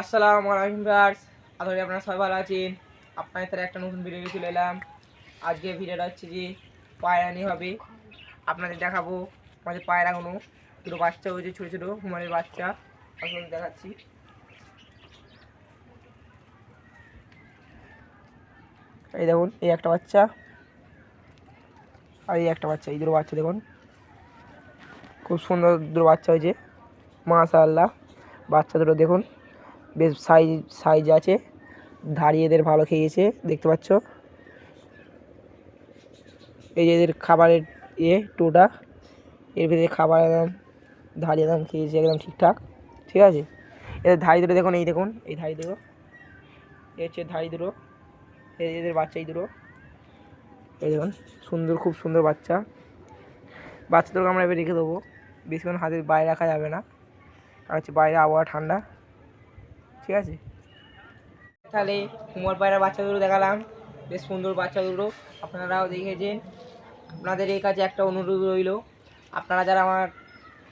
আসসালামু আলাইকুম ভিউয়ার্স, আশা করি আপনারা সবাই ভালো আছেন। আপনাদের তারা একটা নতুন ভিডিও চলে এলাম। আজকে ভিডিওটা হচ্ছে যে পায়রা নিয়ে হবে। আপনাদের দেখাবো আমাদের পায়রাগুলো। দুটো বাচ্চা হয়েছে, ছোটো ছোটো হুমানের বাচ্চা। আপনাদের দেখাচ্ছি। এই দেখুন, এই একটা বাচ্চা। আর এই একটা বাচ্চা, এই দুটো বাচ্চা দেখুন। খুব সুন্দর দুটো বাচ্চা হয়েছে। মাশাআল্লাহ। বাচ্চা দুটো দেখুন। বেশ সাইজ সাইজ আছে। দাঁড়িয়ে এদের ভালো খেয়েছে, দেখতে পাচ্ছ। এই যে এদের খাবারের ইয়ে টোটা, এর ভিতরে খাবার একদম দাঁড়িয়ে একদম খেয়েছে একদম ঠিকঠাক, ঠিক আছে? এদের ধাড়ি দুটো দেখুন, এই দেখুন, এই ধাড়ি দুটো। এই হচ্ছে ধাড়ি দুটো এদের বাচ্চা এই দুটো। এই দেখুন, সুন্দর, খুব সুন্দর বাচ্চা। বাচ্চাদেরকে আমরা এবার রেখে দেবো। বেশিক্ষণ হাতের বাইরে রাখা যাবে না। আর হচ্ছে বাইরে আবহাওয়া ঠান্ডা। ঠিক আছে? তাহলে কুমার পায়রা বাচ্চা দুটো দেখালাম, বেশ সুন্দর বাচ্চা দুটো আপনারাও দেখেছেন। আপনাদের এই কাছে একটা অনুরোধ রইল। আপনারা যারা আমার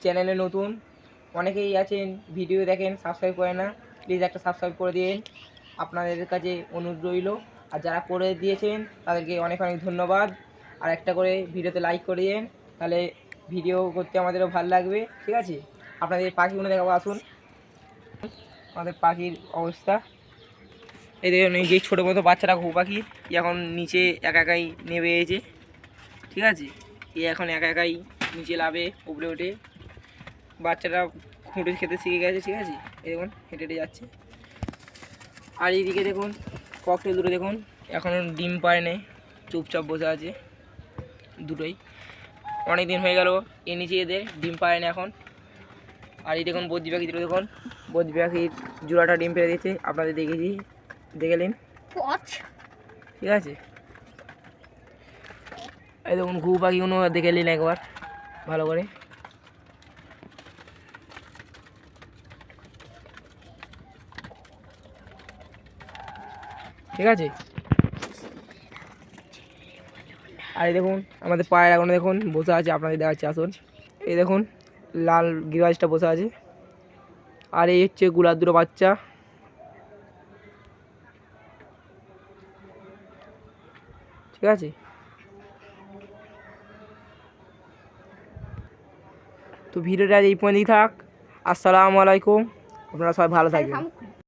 চ্যানেলে নতুন, অনেকেই আছেন, ভিডিও দেখেন সাবস্ক্রাইব করে না প্লিজ একটা সাবস্ক্রাইব করে দিন আপনাদের কাছে অনুরোধ রইল। আর যারা করে দিয়েছেন, তাদেরকে অনেক অনেক ধন্যবাদ। আর একটা করে ভিডিওতে লাইক করে দিন তাহলে ভিডিও করতে আমাদেরও ভালো লাগবে। ঠিক আছে? আপনাদের পাখিগুলো দেখাবো, আসুন। আমাদের পাখির অবস্থা। এই দেখুন, এই যে ছোটো মতো বাচ্চারা ঘু পাখি এখন নিচে একা একাই নেমে এসেছে ঠিক আছে? এ এখন একা একাই নিচে লাভে উপরে ওঠে। বাচ্চাটা খুঁটে খেতে শিখে গেছে, ঠিক আছে? এই দেখুন, হেঁটে হেঁটে যাচ্ছে। আর এইদিকে দেখুন ককটেল দুটো দেখুন এখনও ডিম পায় নেই চুপচাপ বসে আছে। দুটোই। অনেক দিন হয়ে গেল, এ নিচে এদের ডিম পায় না এখন। আর এই দেখুন বদ্রি পাখি দেখুন। বদ্রি পাখির জোড়াটা ডিম পেড়ে দিয়েছে। আপনাদের দেখেছি। দেখে নিন। ঠিক আছে? এই দেখুন ঘু পাখিগুলো দেখে নিন একবার ভালো করে। ঠিক আছে? আর এই দেখুন আমাদের পায়ের এখন দেখুন বসে আছে আপনাদের দেখাচ্ছি আসুন। এই দেখুন লাল গিরাজটা বসে আছে। আর এই হচ্ছে গুলার দুটো বাচ্চা। ঠিক আছে? তো ভিডিওটা এই পর্যন্তই থাক। আসসালামু আলাইকুম। আপনারা সবাই ভালো থাকবেন।